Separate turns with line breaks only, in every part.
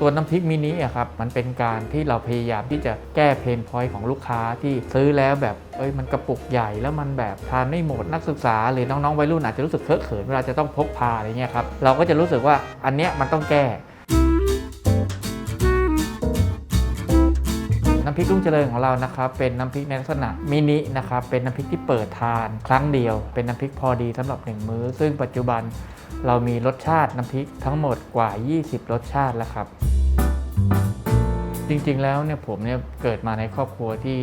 ตัวน้ำพริกมินิอะครับมันเป็นการที่เราพยายามที่จะแก้เพนพอยต์ของลูกค้าที่ซื้อแล้วแบบเอ้ยมันกระปุกใหญ่แล้วมันแบบทานไม่หมดนักศึกษาหรือน้องๆวัยรุ่นอาจจะรู้สึกเคอะเขินเวลาจะต้องพกพาอะไรเงี้ยครับเราก็จะรู้สึกว่าอันเนี้ยมันต้องแก้น้ำพริกลุงเจริญของเรานะครับเป็นน้ำพริกในลักษณะมินินะครับเป็นน้ำพริกที่เปิดทานครั้งเดียว เป็นน้ำพริกพอดีสำหรับหนึ่งมื้อ ซึ่งปัจจุบัน เรามีรสชาติน้ำพริกทั้งหมดกว่า 20 รสชาติแล้วครับ จริงๆแล้วเนี่ยผมเนี่ยเกิดมาในครอบครัวที่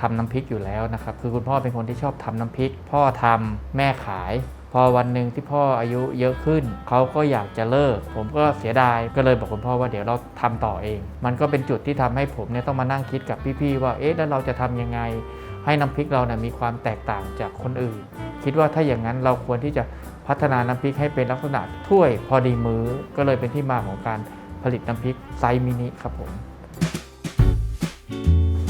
ทำน้ำพริกอยู่แล้วนะครับ คือคุณพ่อเป็นคนที่ชอบทำน้ำพริก พ่อทำแม่ขาย พอวันหนึ่งที่พ่ออายุเยอะขึ้น เขาก็อยากจะเลิก ผมก็เสียดายก็เลยบอกคุณพ่อว่าเดี๋ยวเราทำต่อเอง มันก็เป็นจุดที่ทำให้ผมเนี่ยต้องมานั่งคิดกับพี่ๆว่าเอ๊ะแล้วเราจะทำยังไง ให้น้ำพริกเราเนี่ยมีความแตกต่างจากคนอื่น คิดว่าถ้าอย่างนั้นเราควรที่จะพัฒนาน้ำพริกให้เป็นลักษณะถ้วยพอดีมือ้อ ก็เลยเป็นที่มาของการผลิตน้ำพริกไซส์มินิครับผม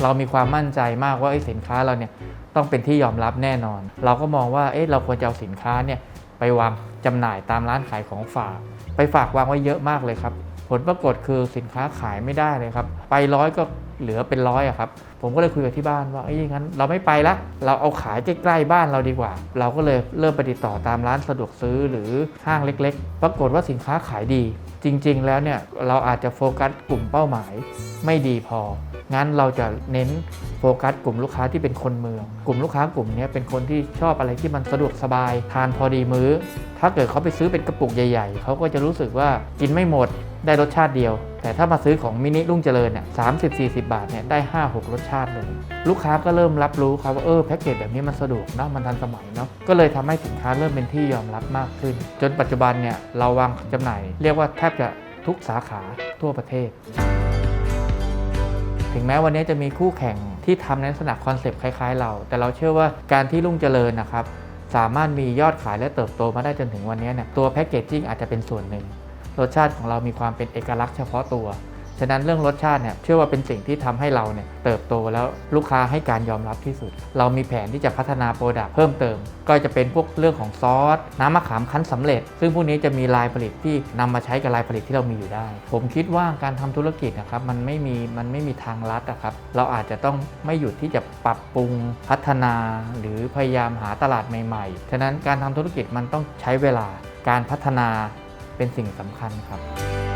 เรามีความมั่นใจมากว่าไอ้สินค้าเราเนี่ยต้องเป็นที่ยอมรับแน่นอน เราก็มองว่าเอ๊ะเราควรจะเอาสินค้าเนี่ยไปวางจำหน่ายตามร้านขายของฝาก ไปฝากวางไว้เยอะมากเลยครับ ผลปรากฏคือสินค้าขายไม่ได้เลยครับ ไปร้อยก็ เหลือเป็นร้อยอะครับ ผมก็เลยคุยกับที่บ้านว่าเอ้ยงั้นเราไม่ไปละ เราเอาขายใกล้ๆบ้านเราดีกว่า เราก็เลยเริ่มไปติดต่อตามร้านสะดวกซื้อหรือห้างเล็ก ๆ ปรากฏว่าสินค้าขายดี จริง ๆ แล้วเนี่ยเราอาจจะโฟกัสกลุ่มเป้าหมายไม่ดีพอ งั้นเราจะเน้นโฟกัสกลุ่มลูกค้าที่เป็นคนเมือง กลุ่มลูกค้ากลุ่มนี้เป็นคนที่ชอบอะไรที่มันสะดวกสบาย ทานพอดีมื้อ ถ้าเกิดเขาไปซื้อเป็นกระปุกใหญ่ ๆ เขาก็จะรู้สึกว่ากินไม่หมดได้รสชาติเดียว แต่ถ้ามาซื้อของมินิรุ่งเจริญเนี่ยสามสิบสี่สิบาทเนี่ยได้5 6รสชาติเลย ลูกค้าก็เริ่มรับรู้ครับว่าเออแพ็กเกจแบบนี้มันสะดวกเนาะมันทันสมัยเนาะก็เลยทำให้สินค้าเริ่มเป็นที่ยอมรับมากขึ้น จนปัจจุบันเนี่ยเราวางจำหน่าย เรียกว่าแทบจะทุกสาขาทั่วประเทศ ถึงแม้วันนี้จะมีคู่แข่งที่ทำในลักษณะคอนเซปต์คล้ายๆเรา แต่เราเชื่อว่าการที่รุ่งเจริญนะครับสามารถมียอดขายและเติบโตมาได้จนถึงวันนี้เนี่ยตัวแพคเกจจิ้งอาจจะเป็นส่วนหนึ่ง รสชาติของเรามีความเป็นเอกลักษณ์เฉพาะตัว ฉะนั้นเรื่องรสชาติเนี่ยเชื่อว่าเป็นสิ่งที่ทำให้เราเนี่ยเติบโตแล้วลูกค้าให้การยอมรับที่สุด เรามีแผนที่จะพัฒนาโปรดักต์เพิ่มเติม ก็จะเป็นพวกเรื่องของซอส น้ำมะขามคั้นสำเร็จ ซึ่งพวกนี้จะมีลายผลิตที่นำมาใช้กับลายผลิตที่เรามีอยู่ได้ ผมคิดว่าการทำธุรกิจนะครับมันไม่มีมันไม่มีทางลัดอะครับเราอาจจะต้องไม่หยุดที่จะปรับปรุงพัฒนา หรือพยายามหาตลาดใหม่ๆ ฉะนั้นการทำธุรกิจมันต้องใช้เวลาการพัฒนา เป็นสิ่งสำคัญครับ